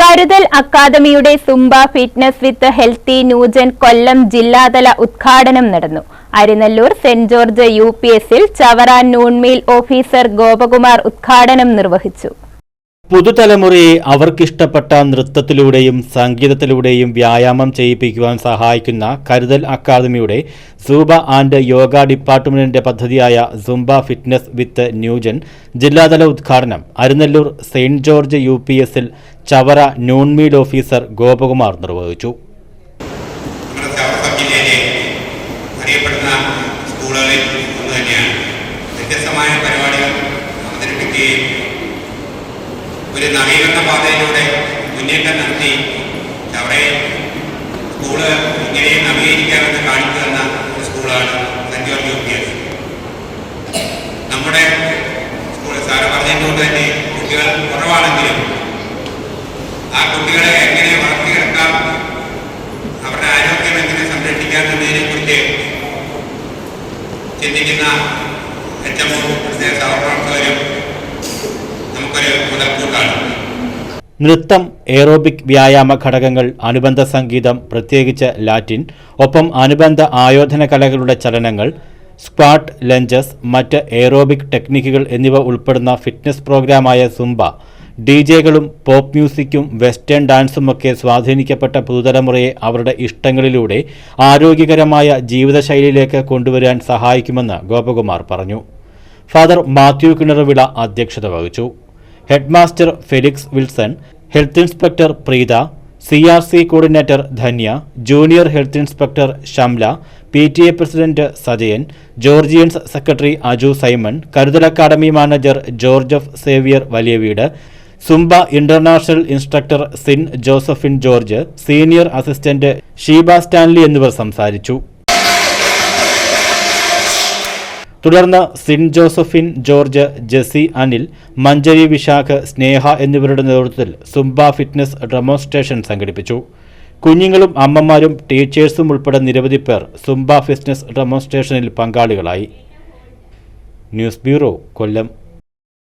കരുതൽ അക്കാദമിയുടെ zumba fitness with healthy new gen Kollam ജില്ലാതല ഉദ്ഘാടനം നടന്നു. Arinallur Saint George U P എസിൽ ചവറ നൂൺമീൽ ഓഫീസർ ഗോപകുമാർ ഉദ്ഘാടനം നിർവഹിച്ചു. പുതുതലമുറയെ അവർക്കിഷ്ടപ്പെട്ട നൃത്തത്തിലൂടെയും സംഗീതത്തിലൂടെയും വ്യായാമം ചെയ്യിപ്പിക്കുവാൻ സഹായിക്കുന്ന കരുതൽ അക്കാദമിയുടെ സൂബ ആൻഡ് യോഗ ഡിപ്പാർട്ട്മെന്റിന്റെ പദ്ധതിയായ സുംബ ഫിറ്റ്നസ് വിത്ത് ന്യൂജൻ ജില്ലാതല ഉദ്ഘാടനം Arunellur Saint George U P എസിൽ ചവറ നൂൺമീൽ ഓഫീസർ ഗോപകുമാർ നിർവഹിച്ചു. നമ്മുടെ നവീകരണ പാതയിലൂടെ മുന്നേറ്റം നടത്തി അവിടെ സ്കൂൾ ഇങ്ങനെയും നവീകരിക്കാമെന്ന് കാണിച്ചു തന്ന ഒരു സ്കൂളാണ് സെന്റ് ജോർജ് നമ്മുടെ സ്കൂൾ സാറ് പറഞ്ഞതുകൊണ്ട് തന്നെ കുട്ടികൾ കുറവാണെങ്കിലും ആ കുട്ടികളെ എങ്ങനെ വളർത്തിയെടുക്കാം? അവരുടെ ആരോഗ്യം എങ്ങനെ സംരക്ഷിക്കാം എന്നതിനെ കുറിച്ച് ചിന്തിക്കുന്ന എച്ച് എം സഹപ്രവർത്തകരും നമുക്കൊരു മുതൽക്കൂട്ടാണ്. നൃത്തം എയറോബിക് വ്യായാമ ഘടകങ്ങൾ അനുബന്ധ സംഗീതം പ്രത്യേകിച്ച് ലാറ്റിൻ ഒപ്പം അനുബന്ധ ആയോധന കലകളുടെ ചലനങ്ങൾ സ്ക്വാട്ട് ലഞ്ചസ് മറ്റ് എയറോബിക് ടെക്നിക്കുകൾ എന്നിവ ഉൾപ്പെടുന്ന ഫിറ്റ്നസ് പ്രോഗ്രാമായ സുംബ ഡി ജെകളും പോപ്പ് മ്യൂസിക്കും വെസ്റ്റേൺ ഡാൻസുമൊക്കെ സ്വാധീനിക്കപ്പെട്ട പുതുതലമുറയെ അവരുടെ ഇഷ്ടങ്ങളിലൂടെ ആരോഗ്യകരമായ ജീവിതശൈലിയിലേക്ക് കൊണ്ടുവരാൻ സഹായിക്കുമെന്ന് ഗോപകുമാർ പറഞ്ഞു. ഫാദർ മാത്യു കിണറുവിള അധ്യക്ഷത വഹിച്ചു. Headmaster Felix Wilson health inspector Preetha C R C coordinator Dhanya junior health inspector Shamla P T A president Sajayan Georgians secretary Aju Simon Karuthal academy manager George F Xavier Valiyaveedu zumba international instructor Sin Josephine George senior assistant Sheeba Stanley എന്നിവർ സംസാരിച്ചു. തുടർന്ന് Sin Josephine George Jessy Anil Manjari Vishakh Sneha എന്നിവരുടെ നേതൃത്വത്തിൽ Zumba fitness demonstration സംഘടിപ്പിച്ചു. കുഞ്ഞുങ്ങളും അമ്മമാരും ടീച്ചേഴ്സും ഉൾപ്പെടെ നിരവധി പേർ സുംബ ഫിറ്റ്നസ് ഡെമോൺസ്ട്രേഷനിൽ പങ്കാളികളായി. News bureau Kollam.